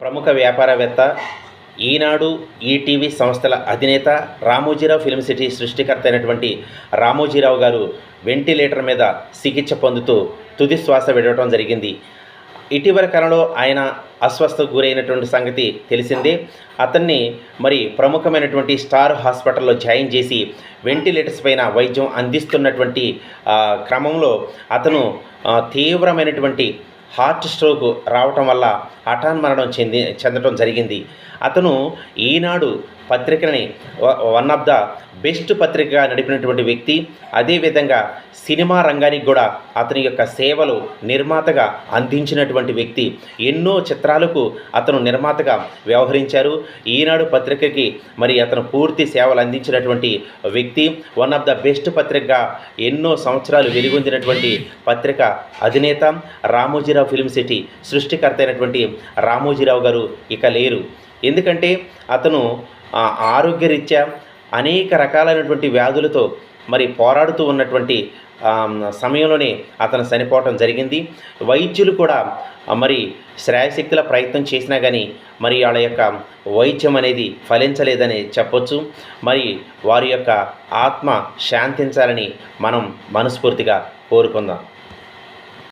ప్రముఖ వ్యాపారవేత్త ఈనాడు ఈటీవీ సంస్థల అధినేత రామోజీరావు ఫిల్మ్ సిటీ సృష్టికర్త అయినటువంటి రామోజీరావు గారు వెంటిలేటర్ మీద చికిత్స పొందుతూ తుది శ్వాస విడవటం జరిగింది. ఇటీవల కాలంలో ఆయన అస్వస్థకు గురైనటువంటి సంగతి తెలిసిందే. అతన్ని మరి ప్రముఖమైనటువంటి స్టార్ హాస్పిటల్లో జాయిన్ చేసి వెంటిలేటర్స్ పైన వైద్యం అందిస్తున్నటువంటి క్రమంలో అతను తీవ్రమైనటువంటి హార్ట్ స్ట్రోక్ రావటం వల్ల హఠాన్మరణం చెంది చెందటం జరిగింది. అతను ఈనాడు పత్రికని వ- వన్ ఆఫ్ ద బెస్ట్ పత్రికగా నడిపినటువంటి వ్యక్తి. అదేవిధంగా సినిమా రంగానికి కూడా అతని యొక్క సేవలు నిర్మాతగా అందించినటువంటి వ్యక్తి. ఎన్నో చిత్రాలకు అతను నిర్మాతగా వ్యవహరించారు. ఈనాడు పత్రికకి మరి అతను పూర్తి సేవలు అందించినటువంటి వ్యక్తి. వన్ ఆఫ్ ద బెస్ట్ పత్రికగా ఎన్నో సంవత్సరాలు వెలుగొందినటువంటి పత్రిక అధినేత రామోజీరావు ఫిల్మ్ సిటీ సృష్టికర్త అయినటువంటి రామోజీరావు గారు ఇక లేరు. ఎందుకంటే అతను ఆరోగ్యరీత్యా అనేక రకాలైనటువంటి వ్యాధులతో మరి పోరాడుతూ ఉన్నటువంటి సమయంలోనే అతను చనిపోవటం జరిగింది. వైద్యులు కూడా మరి శ్రాయశక్తుల ప్రయత్నం చేసినా కానీ మరి వాళ్ళ యొక్క వైద్యం అనేది ఫలించలేదని చెప్పొచ్చు. మరి వారి యొక్క ఆత్మ శాంతించాలని మనం మనస్ఫూర్తిగా కోరుకుందాం.